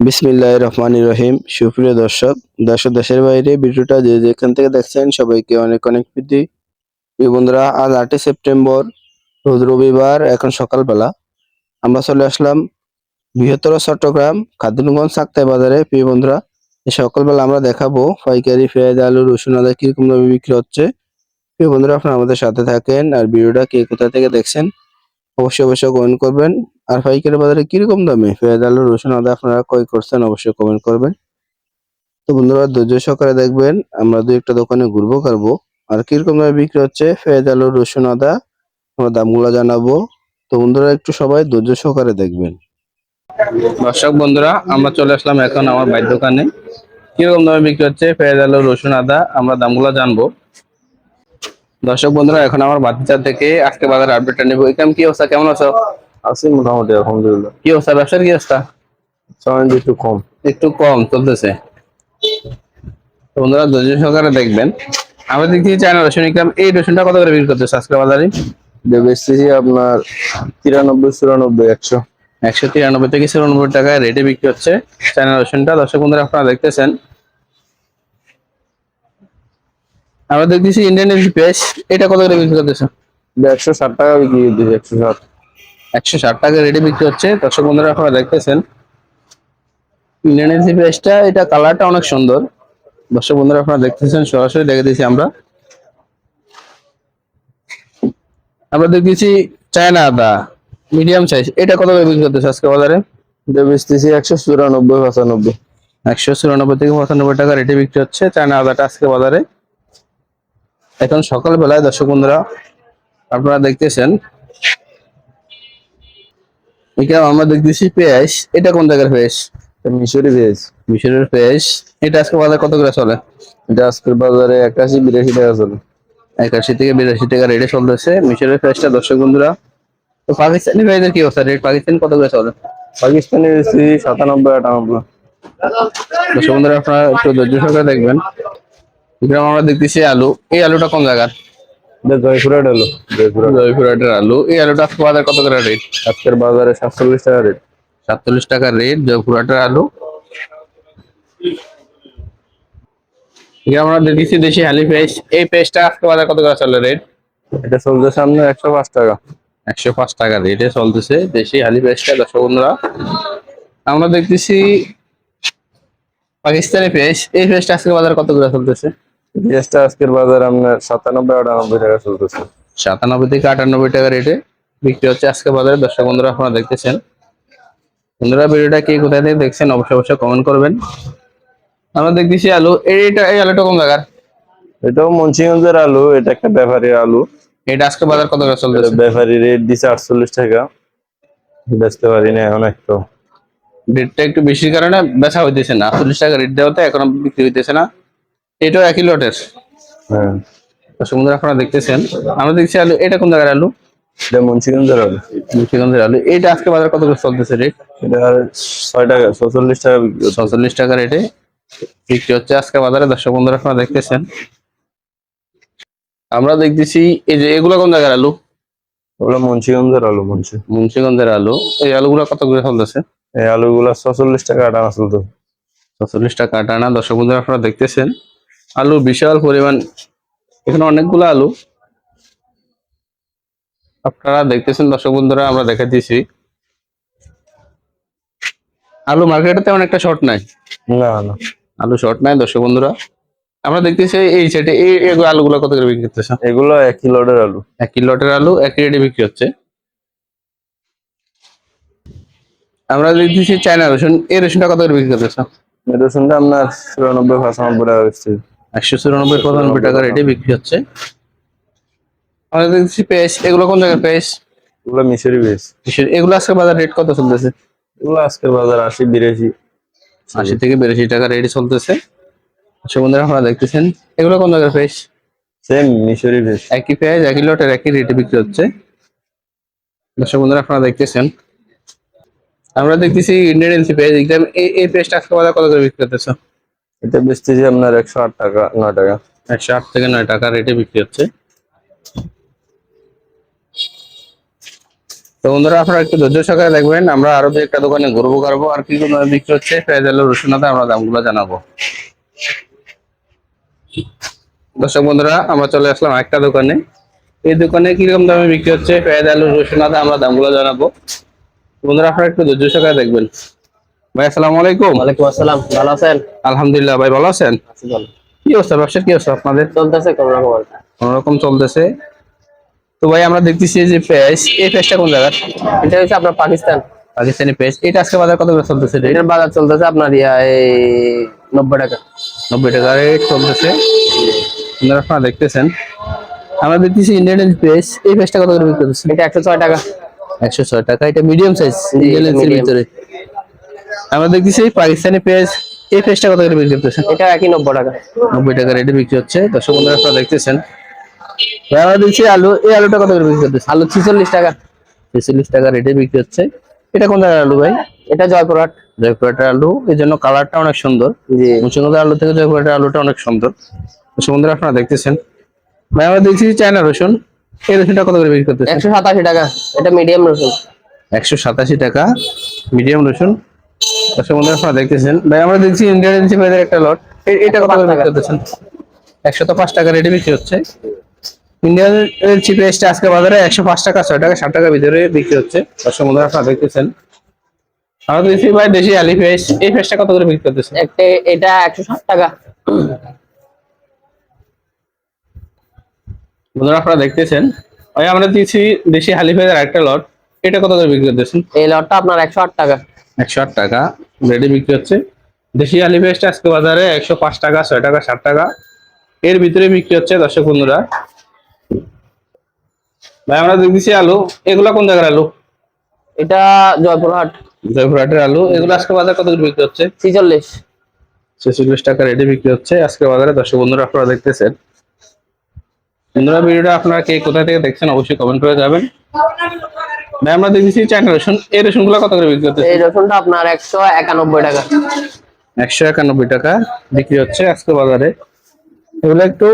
বিসমিল্লাহ রহমান রহিম। সুপ্রিয় দর্শক, দেশ দেশের বাইরে ভিডিওটা যে যেখান থেকে দেখছেন সবাইকে অনেক অনেক প্রীতি। বন্ধুরা, আজ আটই সেপ্টেম্বর, রোজ রবিবার, এখন সকালবেলা। আমরা চলে আসলাম বৃহত্তর চট্টগ্রাম খাদিমগঞ্জ সাক্তাই বাজারে। প্রিয় বন্ধুরা সকালবেলা আমরা দেখাবো পাইকারি, পেঁয়াজ, আলু, রসুন, আদা কীরকম দামে বিক্রি হচ্ছে। প্রিয় বন্ধুরা, আপনারা আমাদের সাথে থাকেন আর ভিডিওটা কে কোথা থেকে দেখছেন অবশ্যই অবশ্যই কমেন্ট করবেন। আর পাইকারি বাজারে কীরকম দামে? পেঁয়াজ, আলু, রসুন, আদা আপনারা ক্রয় করছেন, অবশ্যই কমেন্ট করবেন। তো বন্ধুরা, ধৈর্য সহকারে দেখবেন, আমরা দু একটা দোকানে ঘুরবো কারবো আর কীরকম দামে বিক্রি হচ্ছে? পেঁয়াজ, আলু, রসুন, আদা, আমরা দামগুলো জানাব। তো বন্ধুরা, একটু সবাই ধৈর্য সহকারে দেখবেন। দর্শক বন্ধুরা, আমরা চলে আসলাম এখন আমার বাইর দোকানে। কীরকম দামে বিক্রি হচ্ছে? পেঁয়াজ, আলু, রসুন, আদা, আমরা দামগুলো জানব। দর্শক বন্ধুরা এখন আমার বাচ্চা থেকে আজকে বাজার আপডেটটা নেব। এখানে কি অবস্থা? কেমন আছো? আছি মোটামুটি আলহামদুলিল্লাহ। কি অবস্থা? ব্যবসার কি অবস্থা? চাউমিন একটু কম। একটু কম চলতেছে। বন্ধুরা ধৈর্য সহকারে দেখবেন। আমরা দেখছি চায়না রসুন ইকরাম। এই রসুনটা কত করে বিক্রি করতেছে আজকে বাজারে? বেচতেছি আপনার তিরানব্বই চুরানব্বই একশো। একশো তিরানব্বই থেকে চুরানব্বই টাকায় রেটে বিক্রি হচ্ছে চায়না রসুনটা। দর্শক বন্ধুরা আপনারা দেখতেছেন। আমরা দেখতেছি ইন্ডিয়ান পেস্ট এটা কত করে বিক্রি করতেছে? একশো ষাট টাকা বিক্রি দিয়েছি একশো ষাট। একশো ষাট টাকা রেটে বিক্রি হচ্ছে। দর্শক বন্ধুরা আপনারা দেখতেছেন। ইন্ডিয়ান এলসি পেস্টটা এটা কালারটা অনেক সুন্দর। দর্শক বন্ধুরা আপনারা দেখতেছেন সরাসরি দেখে দিয়েছি আমরা। আমরা দেখতেছি চায়না আদা মিডিয়াম সাইজ এটা কত করে বিক্রি করতেছে আজকে বাজারে? বেচতেছি একশো চুরানব্বই পঁচানব্বই। একশো চুরানব্বই থেকে পঁচানব্বই টাকা রেটে বিক্রি হচ্ছে চায়না আদাটা আজকে বাজারে। এখন সকালবেলায় দর্শক বন্ধুরা আপনারা দেখতেছেন। এখানে আমরা দেখতেছি পেঁয়াজ। এটা কোন জায়গার পেঁয়াজ? মিশরি ভেজ মিশরের পেঁয়াজ। এটা আজকে বাজারে কত করে চলে? এটা আজকের বাজারে একাশি বিরাশি টাকা চলে। একাশি থেকে বিরাশি টাকা রেটে চলতেছে। মিশরের পেঁয়াজটা দর্শক বন্ধুরা তো পাকিস্তানি পেঁয়াজের কি অবস্থা? রেট পাকিস্তান কত করে চলে? পাকিস্তানি সাতানব্বই আটানব্বই। দর্শক বন্ধুরা আপনারা একটু ধৈর্য সহকারে দেখবেন। এখানে আমরা দেখতেছি আলু। এই আলুটা কোন জায়গার? জয়পুরহাট জয়পুরহাটের আলু। এই আলুটা আজকে বাজার কত করে রেট আজকের বাজারে সাতচল্লিশ টাকা রেট সাতচল্লিশ রেট জয়পুরহাটের আলু। আমরা দেখতেছি দেশি হালি পেস্ট। এই আজকে বাজার কত করে চলে রেট এটা চলছে সামনে একশো পাঁচ টাকা। একশো পাঁচ টাকা রেটে চলতেছে দেশি হালি দর্শক বন্ধুরা আমরা দেখতেছি পাকিস্তানি পেস্ট। এই পেস্ট আজকে বাজার কত করে চলতেছে? পেঁয়াজটা আজকের বাজারে আপনার সাতানব্বই আটানব্বই টাকা চলতেছে। সাতানব্বই থেকে আটানব্বই টাকা রেটে বিক্রি হচ্ছে আজকে বাজারে। দর্শক বন্ধুরা আপনারা দেখতেছেন। বন্ধুরা ভিডিওটা কে কোথায় থেকে দেখছেন অবশ্যই অবশ্যই কমেন্ট করবেন। আমরা দেখতেছি আলু। এইটা এই আলুটা কোন জায়গার? এটাও মুন্সিগঞ্জের আলু এটা একটা ব্যাপারীর আলু। এটা আজকে বাজার কত এটা চলতেছে? ব্যাপারী রেট দিছে আটচল্লিশ টাকা। বেচতে পারি না এখন একটু। রেটটা একটু বেশির কারণে বেচা হইতেছে না। চল্লিশ টাকা রেট দেওয়াতে এখন বিক্রি হইতেছে না। এটাও একই লটের। হ্যাঁ। বন্ধুরা আপনারা দেখতেছেন। আমরা দেখছি আলু এটা কোন জায়গার আলু? এটা মুন্সিগঞ্জের আলু। মুন্সিগঞ্জের আলু। এটা আজকে বাজার কত করে চলতেছে রেট এটা ছয় টাকা ছচল্লিশ টাকা ছচল্লিশ টাকা রেটে বিক্রি হচ্ছে আজকে বাজারে। দর্শক বন্ধুরা আপনারা দেখতেছেন। আমরা দেখতেছি এই যে এগুলো কোন জায়গার আলু? ওগুলো মুন্সিগঞ্জের আলু মুন্সি। মুন্সিগঞ্জের আলু। এই আলুগুলো কত করে চলতেছে? এই আলুগুলা ছচল্লিশ টাকা আটা চলতো ছচল্লিশ টাকা টানা দর্শক বন্ধুরা আপনারা দেখতেছেন। আলু বিশাল পরিমাণ। এখানে অনেকগুলো আলু। আপনারা দেখতেছেন দর্শক বন্ধুরা আমরা দেখা দিয়েছি। আলু মার্কেটে তেমন একটা শর্ট নাই। না না। আলু শর্ট নাই দর্শক বন্ধুরা। আমরা দেখতেছি এই সাইডে এই আলুগুলো কত করে বিক্রি করতেছে এগুলো একই লটের আলু। এক লটের আলু একই রেটে বিক্রি হচ্ছে। আমরা দেখতেছি চায়না রসুন। এই রসুনটা কত করে বিক্রি করতেছে এই রসুনটা আপনার চুরানব্বই পঁচানব্বই টাকা একশো চুরানব্বই পঁচানব্বই টাকা রেটে বিক্রি হচ্ছে। আমরা দেখতেছি পেঁয়াজ। এগুলো কোন জায়গায় পেঁয়াজ? এগুলো মিশরি বেশ কিসের- এগুলো আজকে বাজার রেট কত চলতেছে? এগুলো আজকের বাজার আশি বিরাশি। আশি থেকে বিরাশি টাকা রেটে চলতেছে। আচ্ছা বন্ধুরা আপনারা দেখতেছেন। এগুলো কোন জায়গায় পেঁয়াজ? সেম মিশরি বেশ একই পেঁয়াজ একই লটের একই রেটে বিক্রি হচ্ছে। দর্শক বন্ধুরা আপনারা দেখতেছেন। আমরা দেখতেছি ইন্ডিয়ান এলসি পেঁয়াজ। একদম এই এই পেঁয়াজটা আজকে বাজার কত করে বিক্রি করতেছে এটা বেচতেছি আপনার একশো আট টাকা, নয় টাকা। একশো আট থেকে নয় টাকা রেটে বিক্রি হচ্ছে। তো বন্ধুরা, আপনারা একটু ধৈর্য সহকারে দেখবেন, আমরা আরও দু একটা দোকানে ঘুরবো করব আর কি কোনো বিক্রি হচ্ছে, পেঁয়াজ, আলু, রসুন, আদা, আমরা দামগুলো জানাব। দর্শক বন্ধুরা, আমরা চলে আসলাম একটা দোকানে। এই দোকানে কীরকম দামে বিক্রি হচ্ছে, পেঁয়াজ, আলু, রসুন, আদা, আমরা দামগুলো জানাব। বন্ধুরা, আপনারা একটু ধৈর্য সহকারে দেখবেন। ভাই আসসালামু আলাইকুম। ওয়ালাইকুম আসসালাম ভালো আছেন? আলহামদুলিল্লাহ ভাই ভালো আছেন? কি অবস্থা ব্যবসার কি অবস্থা আপনাদের? চলতেছে কোন রকম। চলতেছে। তো ভাই আমরা দেখতেছি যে পেঁয়াজ এই পেঁয়াজটা কোন জায়গার? এটা হচ্ছে আপনার পাকিস্তান। পাকিস্তানি পেঁয়াজ। এটা আজকে বাজার কত চলতেছে এটার বাজার চলতেছে আপনার ইয়া এই নব্বই টাকা। নব্বই টাকা রেট চলতেছে। আপনারা আপনারা দেখতেছেন। আমরা দেখতেছি ইন্ডিয়ান পেঁয়াজ এই পেঁয়াজটা কত করে বিক্রি করতেছে? এটা একশো ছয় টাকা। একশো ছয় টাকা। এটা মিডিয়াম সাইজ ইন্ডিয়ান ভিতরে। আমরা দেখতেছি পাকিস্তানি পেঁয়াজ এই পেঁয়াজটা কত করে বিক্রি করতেছেন? এটা একই নব্বই টাকা। নব্বই টাকা রেটে বিক্রি হচ্ছে। দর্শক বন্ধুরা আপনারা দেখতেছেন। আমরা দেখছি আলু এই আলুটা কত করে বিক্রি করতেছে আলু ছিচল্লিশ টাকা। ছেচল্লিশ টাকা রেটে বিক্রি হচ্ছে। এটা কোন জায়গার আলু ভাই? এটা জয়পুরহাট। জয়পুরহাটের আলু। এই জন্য কালারটা অনেক সুন্দর। জি। মুন্সিগঞ্জের আলু থেকে জয়পুরহাটের আলুটা অনেক সুন্দর। সুন্দর আপনারা দেখতেছেন। ভাই আমরা দেখছি চায়না রসুন। এই রসুনটা কত করে বিক্রি করতেছে একশো সাতাশি টাকা। এটা মিডিয়াম রসুন। একশো সাতাশি টাকা। মিডিয়াম রসুন। দর্শক বন্ধুরা আপনারা দেখতেছেন। ভাই আমরা দেখছি ইন্ডিয়ান একটা লট এটা কত করে বিক্রি করতেছেন? একশো তো পাঁচ টাকা রেটে বিক্রি হচ্ছে। ইন্ডিয়ান আজকে বাজারে একশো পাঁচ টাকা ছয় টাকা ভিতরে বিক্রি হচ্ছে। দর্শক বন্ধুরা আপনারা দেখতেছেন। আমরা দেখছি ভাই দেশি আলি এই কত করে বিক্রি করতেছে একটা এটা একশো ষাট টাকা। বন্ধুরা আপনারা দেখতেছেন। ভাই আমরা দিচ্ছি দেশি হালি পেঁয়াজের একটা লট এটা কত করে বিক্রি করতেছেন? এই লটটা আপনার একশো আট টাকা। একশো আট টাকা। রেডি বিক্রি হচ্ছে। দেশি আলি পেঁয়াজটা আজকে বাজারে একশো পাঁচ টাকা ছয় টাকা ষাট টাকা। এর ভিতরে বিক্রি হচ্ছে দর্শক বন্ধুরা। ভাই আমরা দেখতেছি আলু এগুলা কোন জায়গার আলু? এটা জয়পুরহাট। জয়পুরহাটের আলু। এগুলো আজকে বাজারে কত করে বিক্রি হচ্ছে? ছিচল্লিশ। ছেচল্লিশ টাকা রেডি বিক্রি হচ্ছে আজকে বাজারে। দর্শক বন্ধুরা আপনারা দেখতেছেন। বন্ধুরা ভিডিওটা আপনারা কে কোথা থেকে দেখছেন অবশ্যই কমেন্ট করে যাবেন। ভাই আমরা দেখতেছি চায়না রসুন এই রসুনগুলো কত করে বিক্রি হচ্ছে? এই রসুনটা আপনার একশো একানব্বই টাকা। একশো একানব্বই টাকা বিক্রি হচ্ছে আজকে বাজারে। এগুলো একটু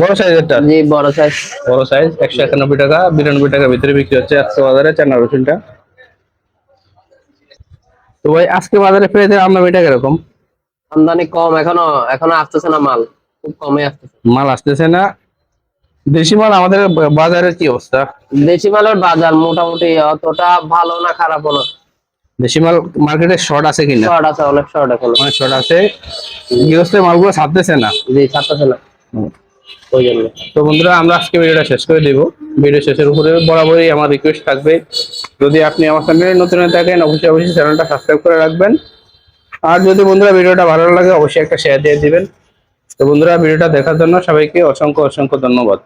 বড় সাইজেরটা জি বড় সাইজ। বড় সাইজ একশো একানব্বই টাকা বিরানব্বই টাকার ভিতরে বিক্রি হচ্ছে আজকে বাজারে চায়না রসুনটা তো ভাই আজকে বাজারে পেঁয়াজের আমদানিটা কীরকম? আমদানি কম এখনও এখনও আসতেছে না মাল। খুব কমে আসতেছে। মাল আসতেছে না দেশি মাল আমাদের বাজারের কি অবস্থা? দেশি মালের বাজার মোটামুটি অতটা ভালো না খারাপও না দেশি মাল মার্কেটে শর্ট আছে কিনা? শর্ট আছে অনেক শর্ট এখন। অনেক শর্ট আছে। গৃহস্থের মালগুলো ছাড়তেছে না? জি ছাড়তেছে না। ওই জন্য। তো বন্ধুরা আমরা আজকে ভিডিওটা শেষ করে দিব। ভিডিও শেষের উপরে বরাবরই আমার রিকোয়েস্ট থাকবে। যদি আপনি আমার চ্যানেলে নতুন হয়ে থাকেন অবশ্যই অবশ্যই চ্যানেলটা সাবস্ক্রাইব করে রাখবেন। আর যদি বন্ধুরা ভিডিওটা ভালো লাগে অবশ্যই একটা শেয়ার দিয়ে দিবেন। তো বন্ধুরা ভিডিওটা দেখার জন্য সবাইকে অসংখ্য অসংখ্য ধন্যবাদ।